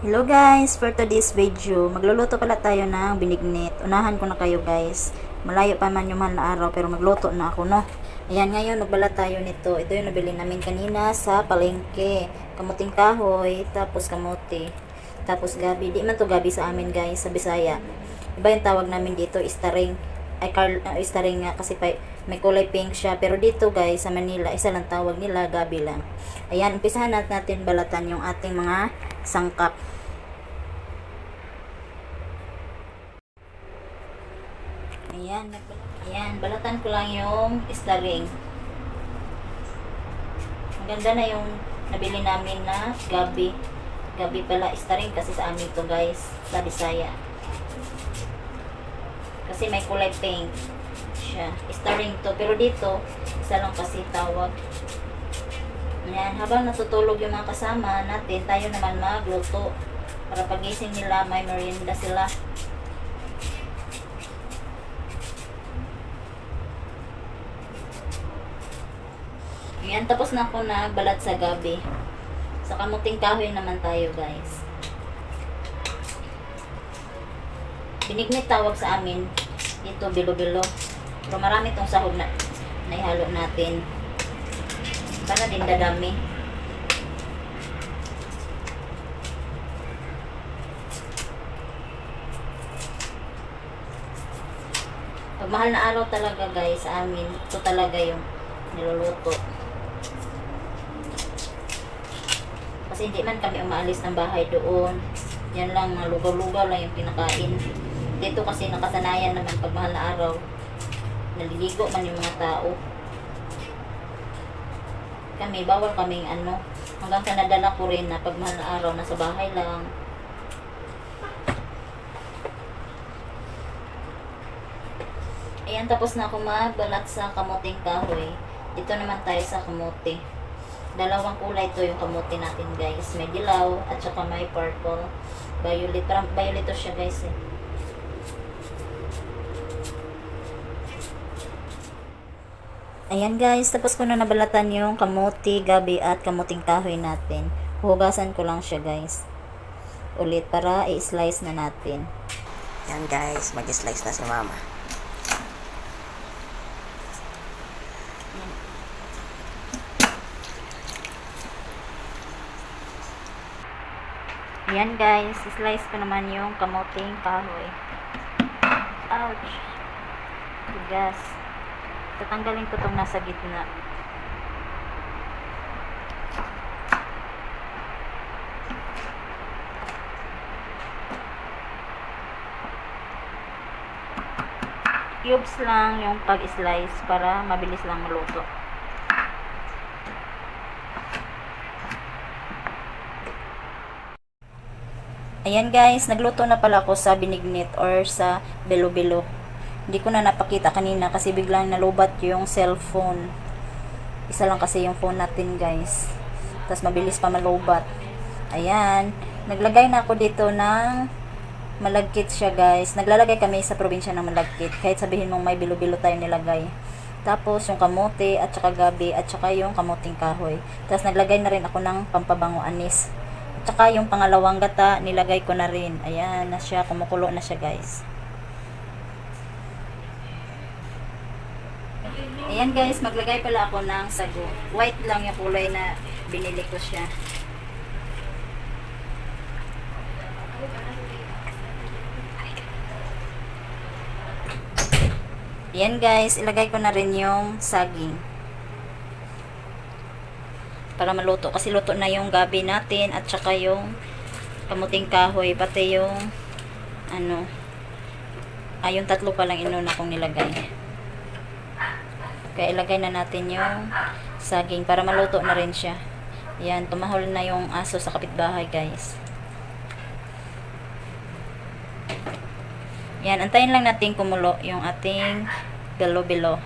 Hello guys, for today's video, magluluto pala tayo ng binignit. Unahan ko na kayo guys. Malayo pa man yung mahal na araw pero magluto na ako no. Ayan ngayon, nagbala tayo nito. Ito yung nabili namin kanina sa palengke. Kamuting kahoy, tapos kamote, tapos gabi. Di man to gabi sa amin guys, sa Bisaya. Iba yung tawag namin dito, istaring. Ay, Carl, uh, istaring nga kasi pa, may kulay pink siya. Pero dito guys, sa Manila, isa lang tawag nila, gabi lang. Ayan, umpisahan natin balatan yung ating mga sangkap. Ayan, ayan, balatan ko lang yung staring. Ang ganda na yung nabili namin na gabi. Gabi pala staring kasi sa amin to guys, sa Bisaya. Kasi may kulay pink siya. Staring to. Pero dito, isa lang kasi tawag. Ayan, habang natutulog yung mga kasama natin, tayo naman magluto. Para pagising nila, may merienda sila. Ayan, tapos na ako nagbalat sa gabi. Sa kamuting kahoy naman tayo, guys. Binignit tawag sa amin. Dito, bilo-bilo. Pero marami tong sahog na naihalo natin. Para din dadami. Pag mahal na araw talaga guys sa amin, ito talaga yung niluluto. Kasi hindi man kami umaalis ng bahay doon. Yan lang, mga lugaw-lugaw lang yung pinakain. Dito kasi nakasanayan naman pag mahal na araw. Naliligo man yung mga tao. Kami, bawal kaming ano. Hanggang sa nadala ko rin na pag mahal na araw, nasa bahay lang. Ayan, tapos na ako magbalat sa kamuting kahoy. Dito naman tayo sa kamote. Dalawang kulay to yung kamote natin guys. May dilaw at saka may purple. Violet. Parang violet to siya guys eh. Ayan guys, tapos ko na nabalatan yung kamote, gabi at kamuting kahoy natin. Hugasan ko lang siya guys. Ulit para i-slice na natin. Yan guys, mag-slice na si mama. Ayan guys, slice ko naman yung kamuting kahoy. Ouch! Tigas. Tatanggalin ko tong nasa gitna. Cubes lang yung pag-slice para mabilis lang maluto. Ayan guys, nagluto na pala ako sa binignit or sa belo-belo. Hindi ko na napakita kanina kasi biglang nalubat yung cellphone. Isa lang kasi yung phone natin guys. Tapos mabilis pa malubat. Ayan, naglagay na ako dito ng malagkit siya guys. Naglalagay kami sa probinsya ng malagkit. Kahit sabihin mong may bilo-bilo tayo nilagay. Tapos yung kamote at saka gabi at saka yung kamuting kahoy. Tapos naglagay na rin ako ng pampabango anis. At saka yung pangalawang gata, nilagay ko na rin. Ayan na siya, kumukulo na siya guys. Ayan guys, maglagay pala ako ng sago. White lang yung kulay na binili ko siya. Ayan guys, ilagay ko na rin yung saging. Para maluto. Kasi luto na yung gabi natin at saka yung kamuting kahoy. Pati yung ano ay yung tatlo pa lang inuna kong nilagay. Kaya ilagay na natin yung saging para maluto na rin siya. Ayan, tumahol na yung aso sa kapitbahay guys. Yan, antayin lang natin kumulo yung ating bilo-bilo.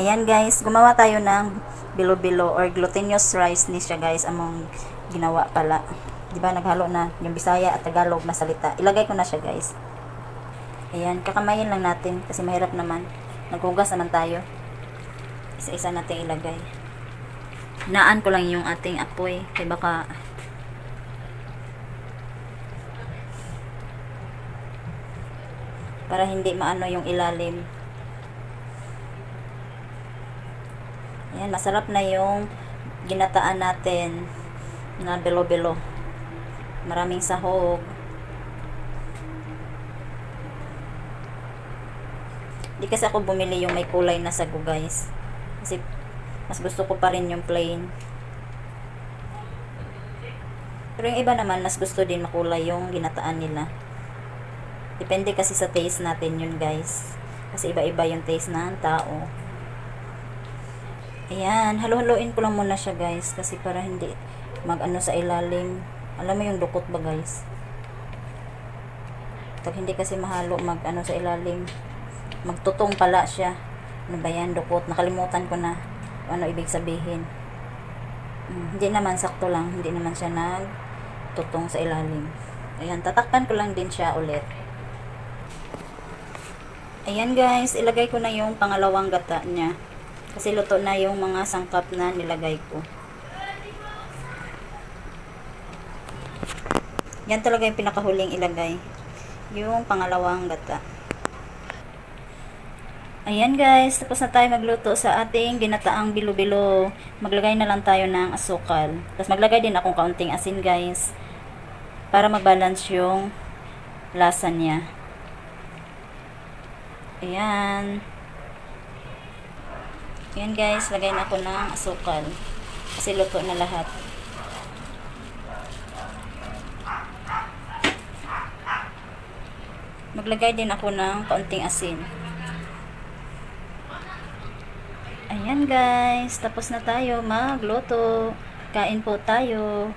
Ayan guys, gumawa tayo ng bilo-bilo or glutinous rice ni siya guys, among ginawa pala. 'Di ba naghalo na yung Bisaya at Tagalog na salita. Ilagay ko na siya guys. Ayan, kakamayin lang natin kasi mahirap naman. Naghugas naman tayo isa-isa natin ilagay. Naan ko lang yung ating apoy kaya baka para hindi maano yung ilalim. Yan masarap na yung ginataan natin na bilo-bilo. Maraming sahog. Di kasi ako bumili yung may kulay na sago guys. Kasi mas gusto ko pa rin yung plain. Pero yung iba naman, mas gusto din makulay yung ginataan nila. Depende kasi sa taste natin yun guys. Kasi iba-iba yung taste ng tao. Ayan, halo-haloin ko lang muna siya guys. Kasi para hindi mag-ano sa ilalim. Alam mo yung dukot ba guys? Pag hindi kasi mahalo mag-ano sa ilalim. Magtutong pala siya. Ano ba yan, dukot? Nakalimutan ko na ano ibig sabihin. Hmm, hindi naman sakto lang. Hindi naman siya nagtutong sa ilalim. Ayan, tatakpan ko lang din siya ulit. Ayan guys, ilagay ko na yung pangalawang gata niya. Kasi luto na yung mga sangkap na nilagay ko. Yan talaga yung pinakahuling ilagay. Yung pangalawang gata. Ayan guys, tapos na tayo magluto sa ating ginataang bilo-bilo. Maglagay na lang tayo ng asukal. Tapos maglagay din akong kaunting asin guys. Para mag-balance yung lasa niya. Ayan. Ayan guys, lagay na ako ng asukal. Kasi luto na lahat. Maglagay din ako ng kaunting asin. Ayan guys, tapos na tayo magluto. Kain po tayo.